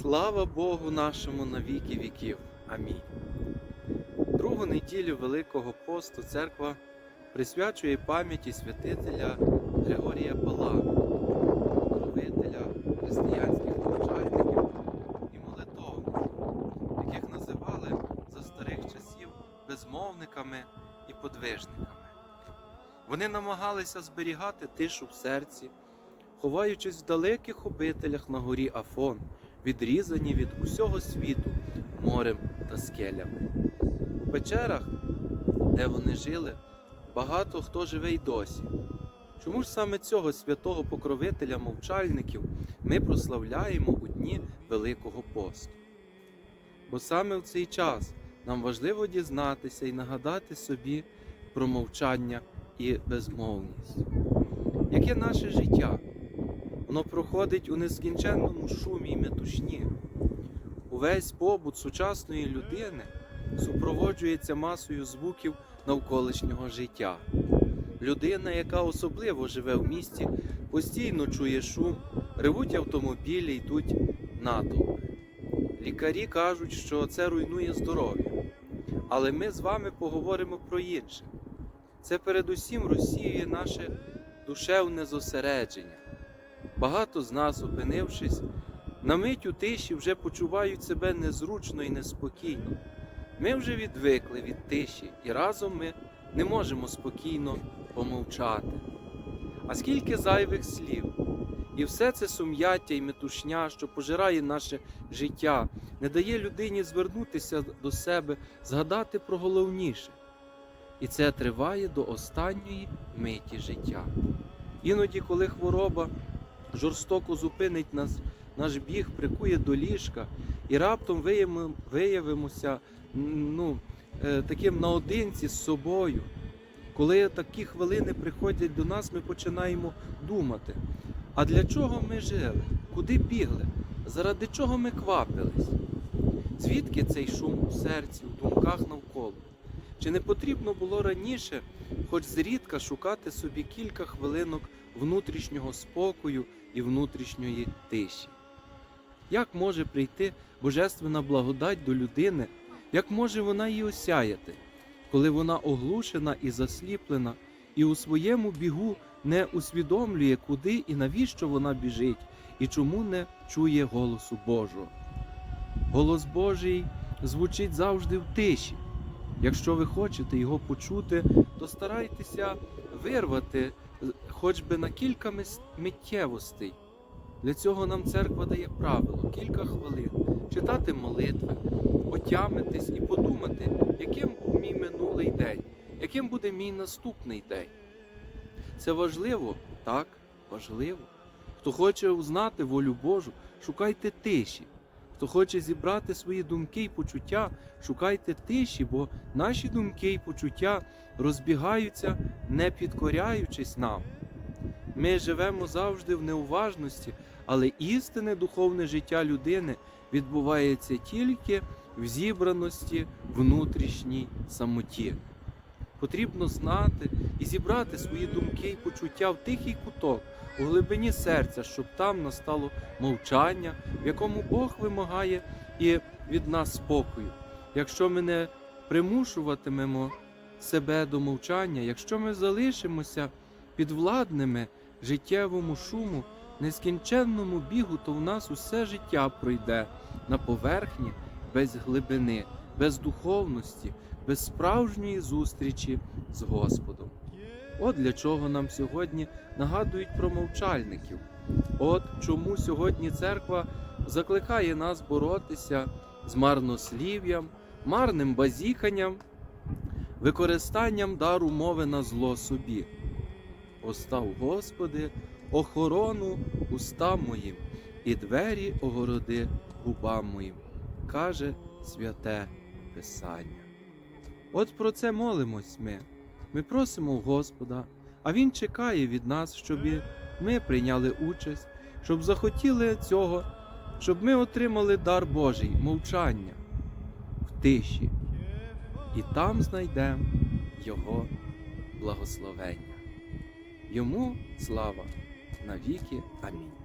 Слава Богу нашому на віки віків. Амінь. Другу неділю Великого посту церква присвячує пам'яті святителя Григорія Пала, покровителя християнських навчальників і молитовників, яких називали за старих часів безмовниками і подвижниками. Вони намагалися зберігати тишу в серці, ховаючись в далеких обителях на горі Афон, відрізані від усього світу морем та скелями. У печерах, де вони жили, багато хто живе й досі. Чому ж саме цього святого покровителя мовчальників ми прославляємо у дні Великого посту? Бо саме в цей час нам важливо дізнатися і нагадати собі про мовчання і безмовність. Яке наше життя? Воно проходить у нескінченному шумі і метушні. Увесь побут сучасної людини супроводжується масою звуків навколишнього життя. Людина, яка особливо живе в місті, постійно чує шум, ревуть автомобілі, йдуть натовпи. Лікарі кажуть, що це руйнує здоров'я. Але ми з вами поговоримо про інше. Це передусім розсіює наше душевне зосередження. Багато з нас, опинившись на мить у тиші, вже почувають себе незручно і неспокійно. Ми вже відвикли від тиші, і разом ми не можемо спокійно помовчати. А скільки зайвих слів, і все це сум'яття і метушня, що пожирає наше життя, не дає людині звернутися до себе, згадати про головніше. І це триває до останньої миті життя. Іноді, коли хвороба жорстоко зупинить нас, наш біг прикує до ліжка, і раптом виявимося ну, е, таким наодинці з собою. Коли такі хвилини приходять до нас, ми починаємо думати, а для чого ми жили? Куди бігли? Заради чого ми квапились? Звідки цей шум у серці, у думках навколо? Чи не потрібно було раніше, хоч зрідка шукати собі кілька хвилинок внутрішнього спокою і внутрішньої тиші? Як може прийти божественна благодать до людини, як може вона її осяяти, коли вона оглушена і засліплена, і у своєму бігу не усвідомлює, куди і навіщо вона біжить, і чому не чує голосу Божого? Голос Божий звучить завжди в тиші. Якщо ви хочете його почути, то старайтеся вирвати хоч би на кілька миттєвостей. Для цього нам церква дає правило кілька хвилин читати молитви, отямитись і подумати, яким був мій минулий день, яким буде мій наступний день. Це важливо? Так, важливо. Хто хоче узнати волю Божу, шукайте тиші. Хто хоче зібрати свої думки і почуття, шукайте тиші, бо наші думки і почуття розбігаються, не підкоряючись нам. Ми живемо завжди в неуважності, але істинне духовне життя людини відбувається тільки в зібраності внутрішній самоті. Потрібно знати і зібрати свої думки і почуття в тихий куток, у глибині серця, щоб там настало мовчання, в якому Бог вимагає і від нас спокою. Якщо ми не примушуватимемо себе до мовчання, якщо ми залишимося підвладними життєвому шуму, нескінченному бігу, то в нас усе життя пройде на поверхні без глибини, без духовності, без справжньої зустрічі з Господом. От для чого нам сьогодні нагадують про мовчальників. От чому сьогодні церква закликає нас боротися з марнослів'ям, марним базіканням, використанням дару мови на зло собі. Постав, Господи, охорону устам моїм, і двері огороди губам моїм, каже святе Писання. От про це молимось ми. Ми просимо Господа, а Він чекає від нас, щоб ми прийняли участь, щоб захотіли цього, щоб ми отримали дар Божий, мовчання в тиші, і там знайдемо Його благословення. Йому слава навіки. Амінь.